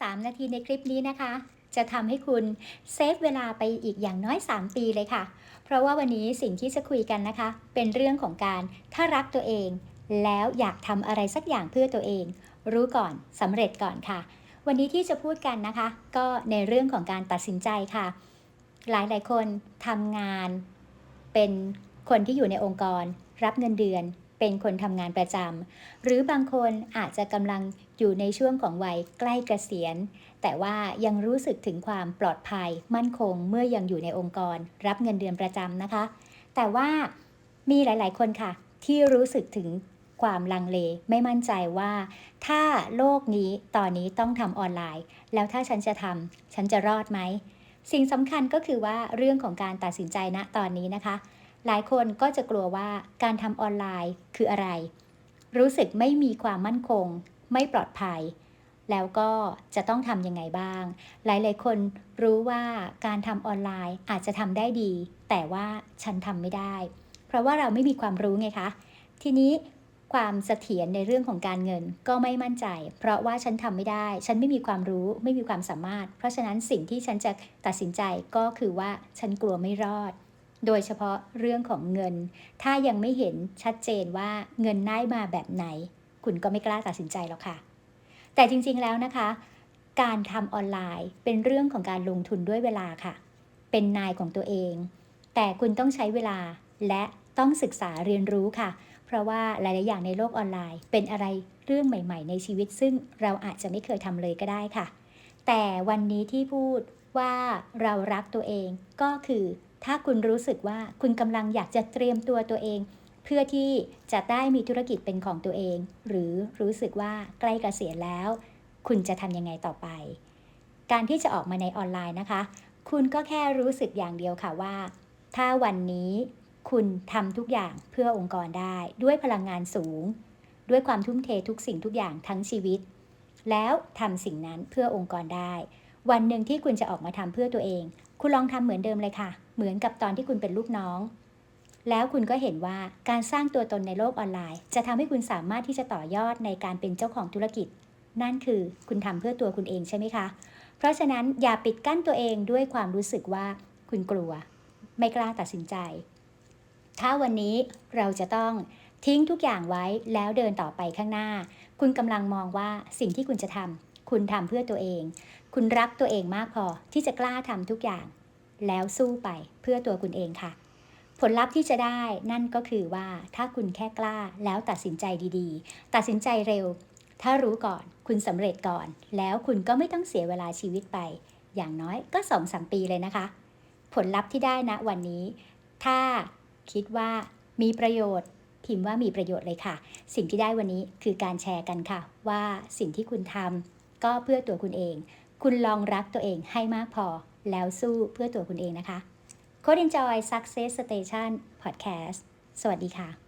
3 นาทีในคลิปนี้นะคะ จะทำให้คุณเซฟเวลาไปอีกอย่างน้อย 3 ปีเลยค่ะ เพราะว่าวันนี้สิ่งที่จะคุยกันนะคะ เป็นเรื่องของการถ้ารักตัวเอง แล้วอยากทำอะไรสักอย่างเพื่อตัวเอง รู้ก่อนสำเร็จก่อนค่ะ วันนี้ที่จะพูดกันนะคะ ก็ในเรื่องของการตัดสินใจค่ะ หลายหลายคนทำงาน เป็นคนที่อยู่ในองค์กร รับเงินเดือน เป็นคนทำงานประจำหรือบางคนอาจจะกำลังอยู่ในช่วงของวัยใกล้เกษียณ แต่ว่ายังรู้สึกถึงความปลอดภัยมั่นคงเมื่อยังอยู่ในองค์กร รับเงินเดือนประจำนะคะ แต่ว่ามีหลาย ๆ คนค่ะ ที่รู้สึกถึงความลังเลไม่มั่นใจว่า ถ้าโลกนี้ตอนนี้ต้องทำออนไลน์ แล้วถ้าฉันจะทำฉันจะรอดไหมสิ่งสำคัญก็คือว่าเรื่องของการตัดสินใจณตอนนี้นะคะ หลายคนก็จะกลัวว่าการทำออนไลน์คืออะไร รู้สึกไม่มีความมั่นคง ไม่ปลอดภัย แล้วก็จะต้องทำยังไงบ้าง หลายๆ คนรู้ว่าการทำออนไลน์อาจจะทำได้ดี แต่ว่าฉันทำไม่ได้ เพราะว่าเราไม่มีความรู้ไงคะ ทีนี้ความเสถียรในเรื่องของการเงินก็ไม่มั่นใจ เพราะว่าฉันทำไม่ได้ ฉันไม่มีความรู้ไม่มีความสามารถ เพราะฉะนั้นสิ่งที่ฉันจะตัดสินใจก็คือว่าฉันกลัวไม่รอด โดยเฉพาะเรื่องของเงิน ถ้ายังไม่เห็นชัดเจนว่าเงินได้มาแบบไหน คุณก็ไม่กล้าตัดสินใจหรอกค่ะ แต่จริงๆแล้วนะคะ การทำออนไลน์เป็นเรื่องของการลงทุนด้วยเวลาค่ะ เป็นนายของตัวเอง แต่คุณต้องใช้เวลาและต้องศึกษาเรียนรู้ค่ะ เพราะว่าหลายๆอย่างในโลกออนไลน์ เป็นอะไรเรื่องใหม่ ๆ ในชีวิต ซึ่งเราอาจจะไม่เคยทำเลยก็ได้ค่ะ แต่วันนี้ที่พูด ว่าเรารักตัวเอง ก็คือถ้าคุณรู้สึกว่าคุณกำลังอยากจะเตรียมตัวตัวเอง เพื่อที่จะได้มีธุรกิจเป็นของตัวเอง หรือรู้สึกว่าใกล้เกษียณแล้ว คุณจะทำยังไงต่อไป การที่จะออกมาในออนไลน์นะคะ คุณก็แค่รู้สึกอย่างเดียวค่ะว่า ถ้าวันนี้คุณทำทุกอย่างเพื่อองค์กรได้ ด้วยพลังงานสูง ด้วยความทุ่มเททุกสิ่งทุกอย่างทั้งชีวิต แล้วทำสิ่งนั้นเพื่อองค์กรได้ วันหนึ่งที่คุณจะออกมาทำเพื่อตัวเอง คุณลองทำเหมือนเดิมเลยค่ะ เหมือนกับตอนที่คุณเป็นลูกน้อง แล้วคุณก็เห็นว่าการสร้างตัวตนในโลกออนไลน์ จะทำให้คุณสามารถที่จะต่อยอดในการเป็นเจ้าของธุรกิจ นั่นคือคุณทำเพื่อตัวคุณเองใช่ไหมคะ เพราะฉะนั้นอย่าปิดกั้นตัวเองด้วยความรู้สึกว่าคุณกลัว ไม่กล้าตัดสินใจ ถ้าวันนี้เราจะต้องทิ้งทุกอย่างไว้แล้วเดินต่อไปข้างหน้า คุณกำลังมองว่าสิ่งที่คุณจะทำคุณทำเพื่อตัวเอง คุณรักตัวเองมากพอที่จะกล้าทำทุกอย่าง แล้วสู้ไปเพื่อตัวคุณเองค่ะ ผลลัพธ์ที่จะได้นั่นก็คือว่าถ้าคุณแค่กล้าแล้วตัดสินใจดีๆ ตัดสินใจเร็ว ถ้ารู้ก่อน คุณสำเร็จก่อน แล้วคุณก็ไม่ต้องเสียเวลาชีวิตไป อย่างน้อยก็สองสามปีเลยนะคะ ผลลัพธ์ที่ได้นะวันนี้ ถ้าคิดว่ามีประโยชน์พิมพ์ว่ามีประโยชน์เลยค่ะ สิ่งที่ได้วันนี้คือการแชร์กันค่ะ ว่าสิ่งที่คุณทำก็เพื่อตัวคุณเอง คุณลองรักตัวเองให้มากพอ แล้วสู้เพื่อตัวคุณเองนะคะ Code Enjoy Success Station Podcast สวัสดีค่ะ